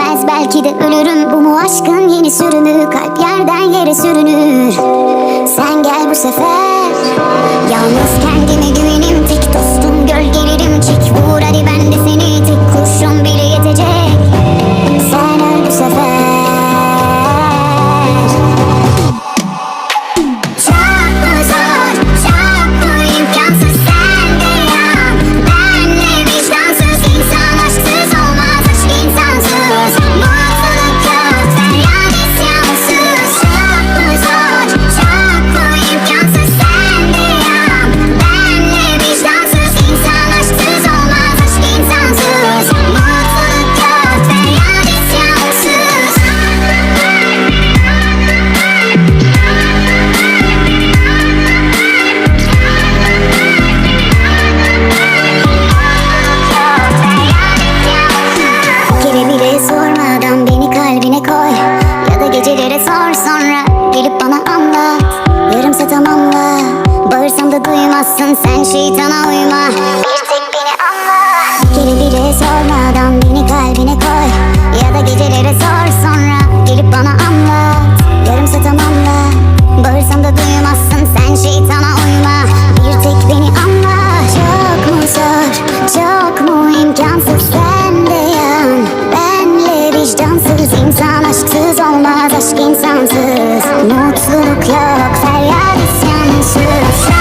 bitmez belki de ölürüm. Bu mu aşkın yeni sürümü Kalp yerden yere sürünür. Sen gel bu sefer. Yalnız kendime güvenim Sor sonra gelip bana anlat. Yarımsa tamamla. Bağırsam da duymazsın sen şeytana uyma. Bir tek beni anla. Geri bile sormadan beni kalbine koy. Ya da gecelere sor sonra gelip bana anlat. insansız. Mutluluk yok feryat isyansız